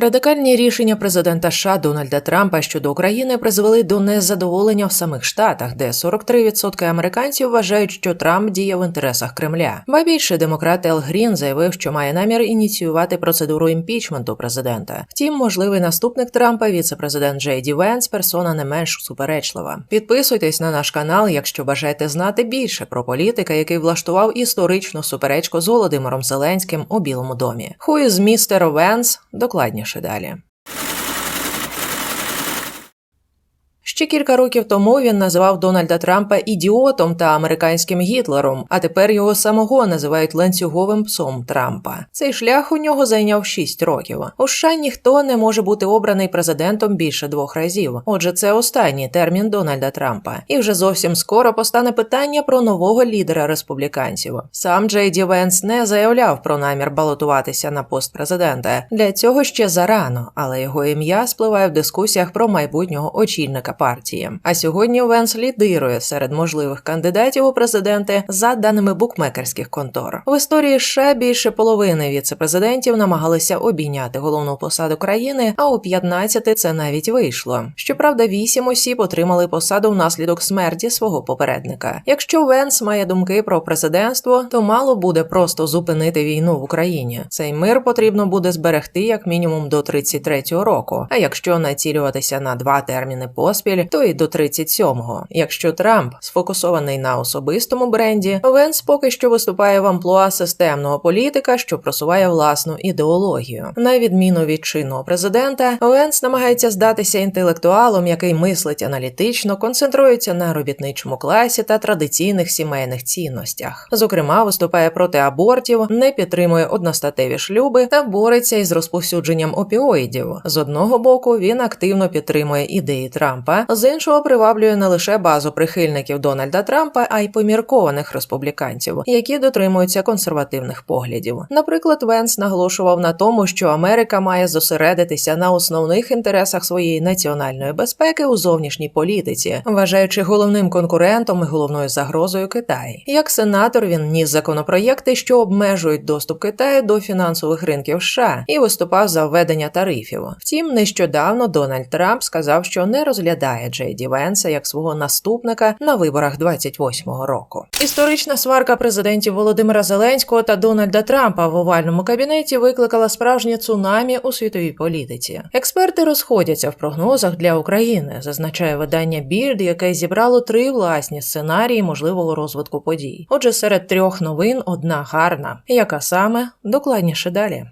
Радикальні рішення президента США Дональда Трампа щодо України призвели до незадоволення в самих штатах, де 43% американців вважають, що Трамп діє в інтересах Кремля. Ба більше демократ Ел Грін заявив, що має намір ініціювати процедуру імпічменту президента. Втім, можливий наступник Трампа, віце-президент Джей Ді Венс, персона не менш суперечлива. Підписуйтесь на наш канал, якщо бажаєте знати більше про політика, який влаштував історичну суперечку з Володимиром Зеленським у Білому домі. Who is. Венс? Докладніше далі. Ще кілька років тому він називав Дональда Трампа ідіотом та американським Гітлером, а тепер його самого називають ланцюговим псом Трампа. Цей шлях у нього зайняв 6 років. У США ніхто не може бути обраний президентом більше двох разів. Отже, це останній термін Дональда Трампа. І вже зовсім скоро постане питання про нового лідера республіканців. Сам Джей Ді Венс не заявляв про намір балотуватися на пост президента. Для цього ще зарано, але його ім'я спливає в дискусіях про майбутнього очільника партії. А сьогодні Венс лідирує серед можливих кандидатів у президенти за даними букмекерських контор. В історії США більше половини віцепрезидентів намагалися обійняти головну посаду країни, а у 15 це навіть вийшло. Щоправда, вісім осіб отримали посаду внаслідок смерті свого попередника. Якщо Венс має думки про президентство, то мало буде просто зупинити війну в Україні. Цей мир потрібно буде зберегти як мінімум до 33-го року. А якщо націлюватися на два терміни поспіль, то і до 37-го. Якщо Трамп сфокусований на особистому бренді, Венс поки що виступає в амплуа системного політика, що просуває власну ідеологію. На відміну від чинного президента, Венс намагається здатися інтелектуалом, який мислить аналітично, концентрується на робітничому класі та традиційних сімейних цінностях. Зокрема, виступає проти абортів, не підтримує одностатеві шлюби та бореться із розповсюдженням опіоїдів. З одного боку він активно підтримує ідеї Трампа, з іншого приваблює не лише базу прихильників Дональда Трампа, а й поміркованих республіканців, які дотримуються консервативних поглядів. Наприклад, Венс наголошував на тому, що Америка має зосередитися на основних інтересах своєї національної безпеки у зовнішній політиці, вважаючи головним конкурентом і головною загрозою Китай. Як сенатор він ніс законопроєкти, що обмежують доступ Китаю до фінансових ринків США, і виступав за введення тарифів. Втім, нещодавно Дональд Трамп сказав, що не розглядає Джей Ді Венса як свого наступника на виборах 28-го року. Історична сварка президентів Володимира Зеленського та Дональда Трампа в овальному кабінеті викликала справжнє цунамі у світовій політиці. Експерти розходяться в прогнозах для України, зазначає видання Більд, яке зібрало три власні сценарії можливого розвитку подій. Отже, серед трьох новин одна гарна, яка саме докладніше далі.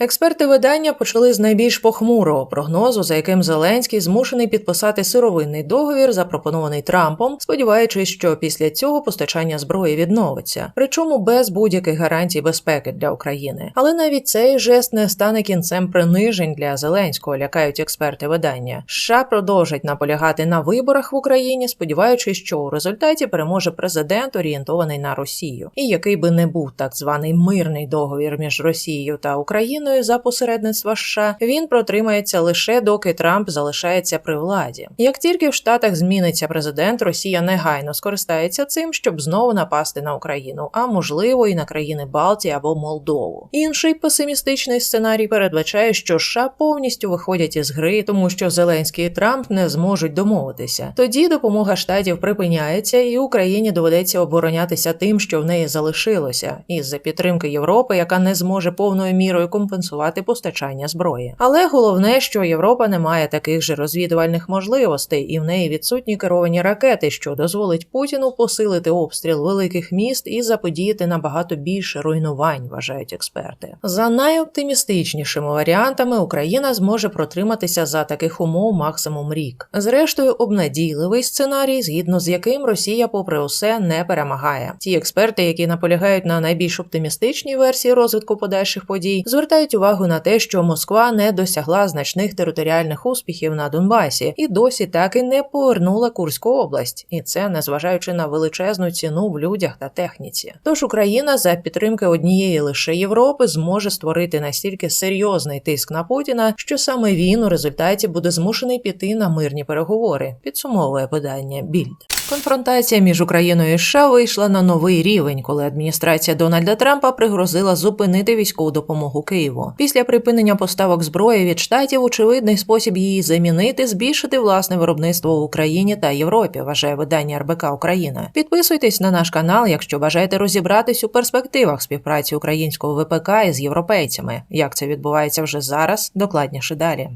Експерти видання почали з найбільш похмурого прогнозу, за яким Зеленський змушений підписати сировинний договір, запропонований Трампом, сподіваючись, що після цього постачання зброї відновиться, причому без будь-яких гарантій безпеки для України. Але навіть цей жест не стане кінцем принижень для Зеленського, лякають експерти видання. США продовжать наполягати на виборах в Україні, сподіваючись, що у результаті переможе президент, орієнтований на Росію, і який би не був так званий мирний договір між Росією та Україною за посередництва США, він протримається лише доки Трамп залишається при владі. Як тільки в Штатах зміниться президент, Росія негайно скористається цим, щоб знову напасти на Україну, а можливо і на країни Балтії або Молдову. Інший песимістичний сценарій передбачає, що США повністю виходять із гри, тому що Зеленський і Трамп не зможуть домовитися. Тоді допомога штатів припиняється, і Україні доведеться оборонятися тим, що в неї залишилося, із за підтримки Європи, яка не зможе повною мірою компенсувати компенсувати постачання зброї. Але головне, що Європа не має таких же розвідувальних можливостей, і в неї відсутні керовані ракети, що дозволить Путіну посилити обстріл великих міст і заподіяти набагато більше руйнувань, вважають експерти. За найоптимістичнішими варіантами Україна зможе протриматися за таких умов максимум рік. Зрештою, обнадійливий сценарій, згідно з яким Росія, попри усе, не перемагає. Ті експерти, які наполягають на найбільш оптимістичній версії розвитку подальших подій, звертають увагу на те, що Москва не досягла значних територіальних успіхів на Донбасі і досі так і не повернула Курську область, і це незважаючи на величезну ціну в людях та техніці. Тож Україна за підтримки однієї лише Європи зможе створити настільки серйозний тиск на Путіна, що саме він у результаті буде змушений піти на мирні переговори. Підсумовує видання Більд. Конфронтація між Україною і США вийшла на новий рівень, коли адміністрація Дональда Трампа пригрозила зупинити військову допомогу Києву. Після припинення поставок зброї від штатів очевидний спосіб її замінити, збільшити власне виробництво в Україні та Європі. Вважає видання РБК Україна. Підписуйтесь на наш канал, якщо бажаєте розібратись у перспективах співпраці українського ВПК із європейцями. Як це відбувається вже зараз, докладніше далі.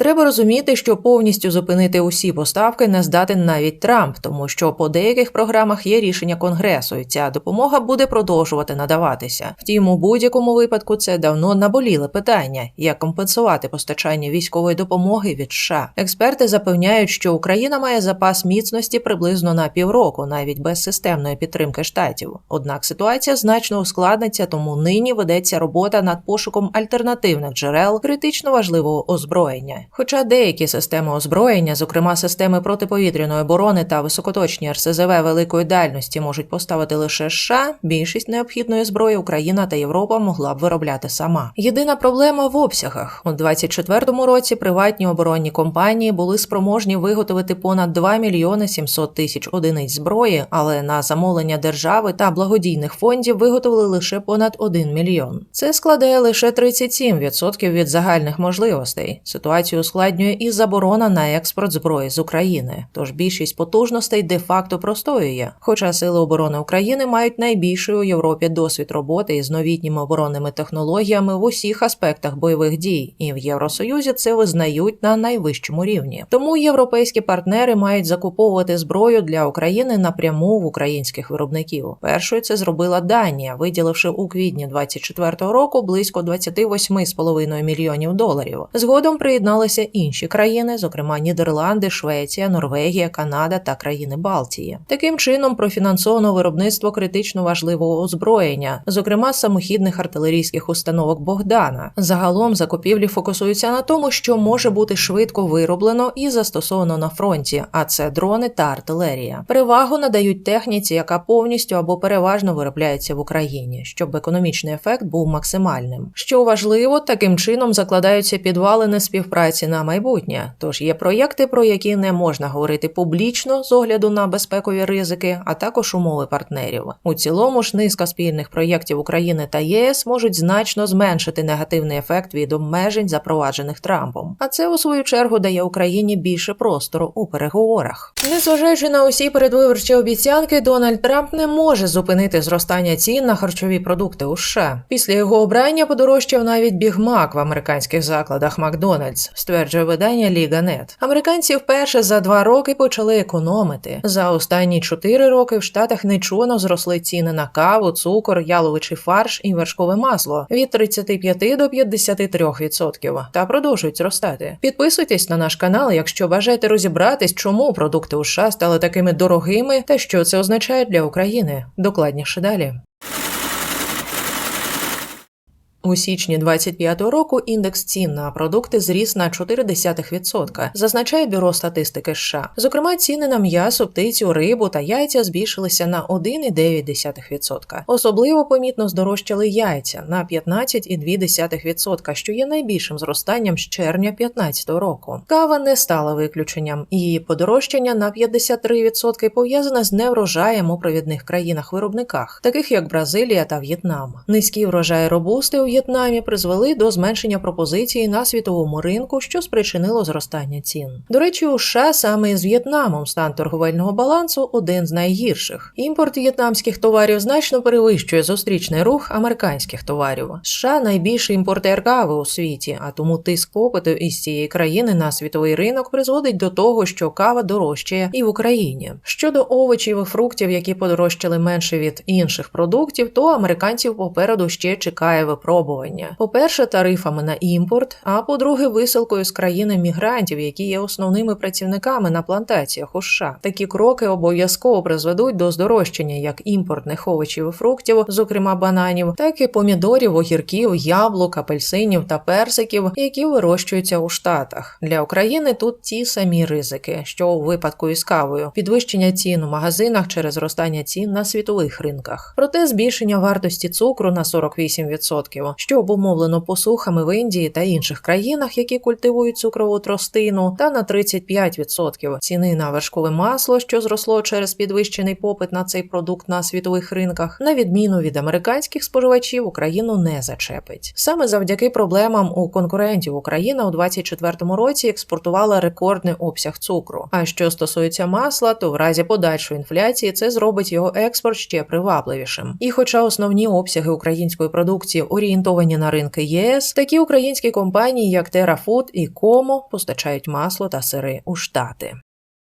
Треба розуміти, що повністю зупинити усі поставки не здатен навіть Трамп, тому що по деяких програмах є рішення конгресу, і ця допомога буде продовжувати надаватися. Втім, у будь-якому випадку це давно наболіле питання, як компенсувати постачання військової допомоги від США. Експерти запевняють, що Україна має запас міцності приблизно на півроку, навіть без системної підтримки штатів. Однак ситуація значно ускладниться, тому нині ведеться робота над пошуком альтернативних джерел критично важливого озброєння. Хоча деякі системи озброєння, зокрема системи протиповітряної оборони та високоточні РСЗВ великої дальності, можуть поставити лише США, більшість необхідної зброї Україна та Європа могла б виробляти сама. Єдина проблема в обсягах у 2024 році. Приватні оборонні компанії були спроможні виготовити понад 2 мільйони 700 тисяч одиниць зброї, але на замовлення держави та благодійних фондів виготовили лише понад 1 мільйон. Це складає лише 37% від загальних можливостей. Ситуацію ускладнює і заборона на експорт зброї з України. Тож більшість потужностей де-факто простоює. Хоча сили оборони України мають найбільший у Європі досвід роботи із новітніми оборонними технологіями в усіх аспектах бойових дій, і в Євросоюзі це визнають на найвищому рівні. Тому європейські партнери мають закуповувати зброю для України напряму в українських виробників. Першою це зробила Данія, виділивши у квітні 2024 року близько 28,5 мільйонів доларів. Згодом приєдналися інші країни, зокрема Нідерланди, Швеція, Норвегія, Канада та країни Балтії. Таким чином профінансовано виробництво критично важливого озброєння, зокрема самохідних артилерійських установок Богдана. Загалом закупівлі фокусуються на тому, що може бути швидко вироблено і застосовано на фронті, а це дрони та артилерія. Перевагу надають техніці, яка повністю або переважно виробляється в Україні, щоб економічний ефект був максимальним. Що важливо, таким чином закладаються підвалини співпраці на майбутнє. Тож є проєкти, про які не можна говорити публічно з огляду на безпекові ризики, а також умови партнерів. У цілому ж низка спільних проєктів України та ЄС можуть значно зменшити негативний ефект від обмежень, запроваджених Трампом. А це у свою чергу дає Україні більше простору у переговорах. Незважаючи на усі передвиборчі обіцянки, Дональд Трамп не може зупинити зростання цін на харчові продукти у США. Після його обрання подорожчав навіть бігмак в американських закладах Макдональдс, стверджує видання Ліга.нет. Американці вперше за два роки почали економити. За останні чотири роки в штатах нечувано зросли ціни на каву, цукор, яловичий фарш і вершкове масло від 35 до 53% та продовжують зростати. Підписуйтесь на наш канал, якщо бажаєте розібратись, чому продукти у США стали такими дорогими та що це означає для України. Докладніше далі. У січні 25-го року індекс цін на продукти зріс на 0,4%, зазначає бюро статистики США. Зокрема, ціни на м'ясо, птицю, рибу та яйця збільшилися на 1,9%. Особливо помітно здорожчали яйця на 15,2%, що є найбільшим зростанням з червня 2015 року. Кава не стала виключенням. Її подорожчання на 53% пов'язане з неврожаєм у провідних країнах-виробниках, таких як Бразилія та В'єтнам. Низькі врожаї робусти у В'єтнамі призвели до зменшення пропозиції на світовому ринку, що спричинило зростання цін. До речі, у США саме з В'єтнамом стан торговельного балансу один з найгірших. Імпорт в'єтнамських товарів значно перевищує зустрічний рух американських товарів. США найбільший імпортер кави у світі, а тому тиск попиту із цієї країни на світовий ринок призводить до того, що кава дорожчає і в Україні. Щодо овочів і фруктів, які подорожчали менше від інших продуктів, то американців попереду ще чекає випробування випробування. По-перше, тарифами на імпорт, а по-друге, висилкою з країни мігрантів, які є основними працівниками на плантаціях у США. Такі кроки обов'язково призведуть до здорожчання як імпортних овочів і фруктів, зокрема бананів, так і помідорів, огірків, яблук, апельсинів та персиків, які вирощуються у Штатах. Для України тут ті самі ризики, що у випадку із кавою, підвищення цін у магазинах через зростання цін на світових ринках. Проте збільшення вартості цукру на 48% що обумовлено посухами в Індії та інших країнах, які культивують цукрову тростину, та на 35% ціни на вершкове масло, що зросло через підвищений попит на цей продукт на світових ринках, на відміну від американських споживачів, Україну не зачепить. Саме завдяки проблемам у конкурентів Україна у 2024 році експортувала рекордний обсяг цукру. А що стосується масла, то в разі подальшої інфляції це зробить його експорт ще привабливішим. І хоча основні обсяги української продукції орієнтовані на ринки ЄС, такі українські компанії, як TerraFood і Комо, постачають масло та сири у Штати.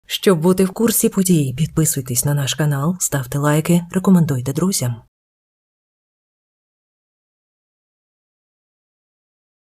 Щоб бути в курсі подій, підписуйтесь на наш канал, ставте лайки, рекомендуйте друзям.